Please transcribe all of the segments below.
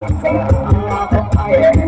I'm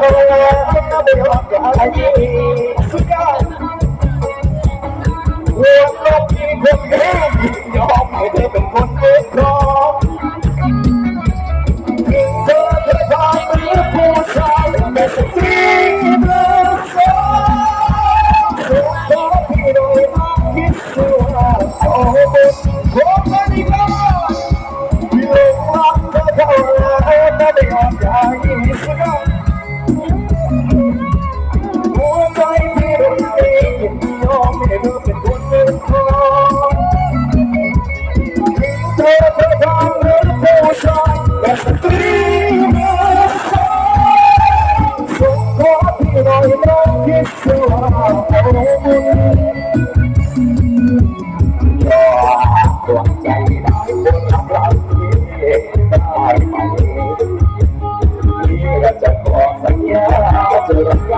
ยอมให้เธอเป็นคนเรียบร้อย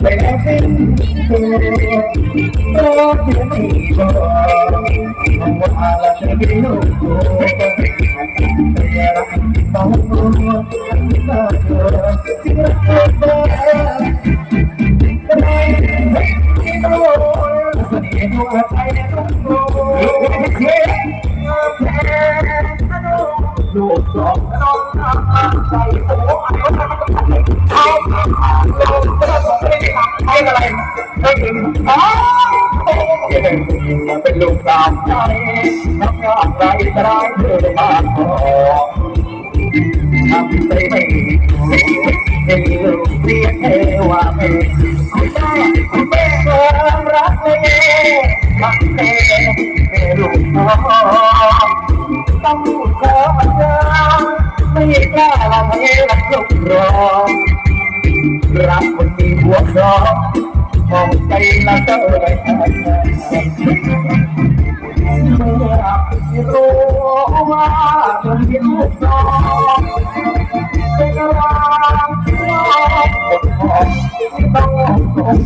เป็นสิ่งที่ต้องที่บอกว่าเราจะไม่รู้ไม่ต้องไปคิดอะไรต้องรู้ที่เราที่เราต้องไม่ไม่รู้สิ่งที่เราใช้ต้องรู้ไม่ใช่แค่รู้ลูกสองน้องทำใจโอ้ย ไม่อะไรไม่ถึงอ๋อเป็นลูกสาวใจน้ำยากไรจะได้เธอมากพอทำใจดีไม่มีลูกเสียเทวาเมคุณแม่คุณแม่เธอรักเมรักเมเมลูกสาต้องขอมาเจอไม่กล้าละเมรัลุกรอ รักคนมีหัวครองมองใจละเท่าไรเมื่อรักกี่รู้ว่าคนมีหัวครองเป็นรักสองคนของที่ต้องตก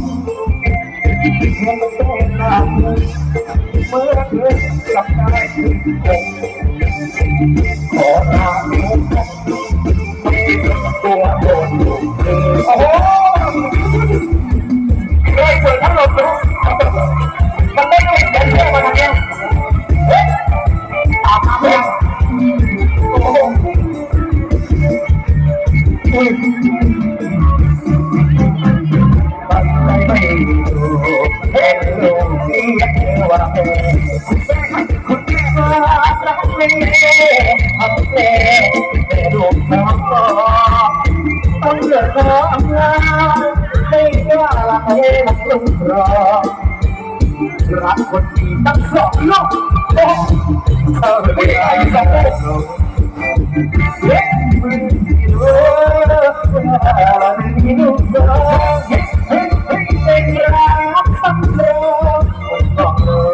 มันเป็นนักเมื่อเธอกลับได้ที่คงขอรัลูกตัวโดนลูกเธอ รักคนดีตั้งสองโลกโอ้เธอไม่ได้สักโลกเฮ้ยมันรู้ว่ามันมีลูกสาวเฮ้ยเฮ้ยเฮ้ย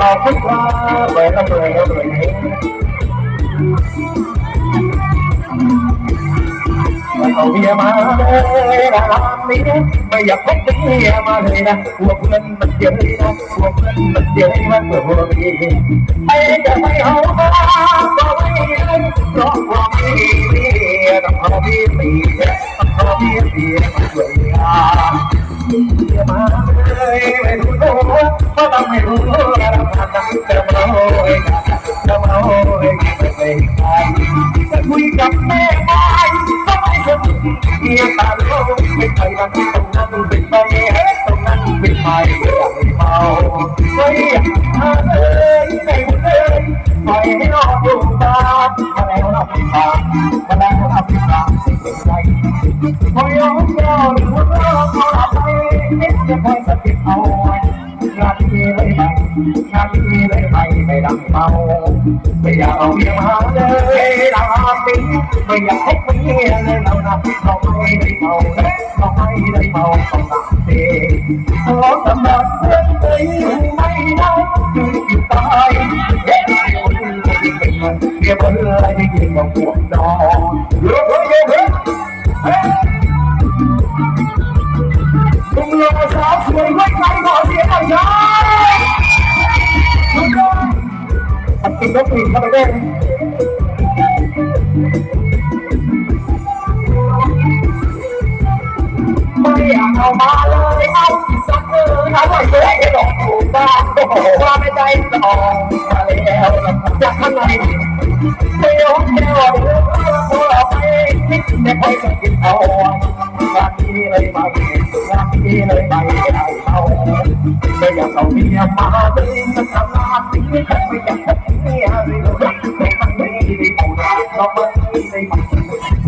ขอบคุณครับเปิดแล้วเปิดแล้วเล้วเอาเมียมาเลยนะนี่ไม่อยากพบเมียมาเลยนะกลัวเพื่อนมันเยอะนะกลัวเพื่อนมันเยอะมากกว่ามีไอ้จะไม่เอามาก็ไม่ได้เพราะว่าไม่มีต้องเอาเมีมีต้องเอามีมียเมียมาเลยไม่รู้ตัวเพราะเราไม่รู้แล้วมันจะมาโอ้ยจะมาโอ้ยไม่เป็นไรจะ คุยกับแม่ไม้ก็ไม่สนเมียตาโลไม่ไปนั่งตรงนั้นเป็นไปเฮ้ตรงนั้นเป็นไปไม่ากให้เมาไม่อยากมาเลยไม่เลยปล่อยให้รอดูตามาแล้วรับตามาแล้วรับตาสิ่งใดพอยอมรอหรือว่าเรอขอไปจะคอยสะกิดเอาไว้ งานนี้ไม่ไปงานนี้ไม่ไปไม่ดังเมาไม่อยากเอาเมียมาเลยลาปีไม่อยากให้เมียเลยเราหนะเราไม่ได้เมาเราไม่ได้เมาต้องตามเสียขอสำหรับเพื่อนเอ้ยไม่ได้คืออยู่ตายเย้เมียบนอะไรที่ยิงมาปวดนอนเฮ้ยเฮ้ยเฮ้ย เอามาเลยเอาสักเออเอาไว้เลยหลอกถูกบ้านโอ้โหว่าไม่ได้หลองมาแล้วจากข้างในไม่ยวเดือดร้อนเราไปคิดแต่คอยสะกิดเอางานนี้เลยไปงานนี้เลยไปได้เอาไม่อยากเอาเมียมาเลยมันทำหน้าที่ไม่อยากให้เมียเลยไม่ไม่ได้เอาเราไม่ได้ม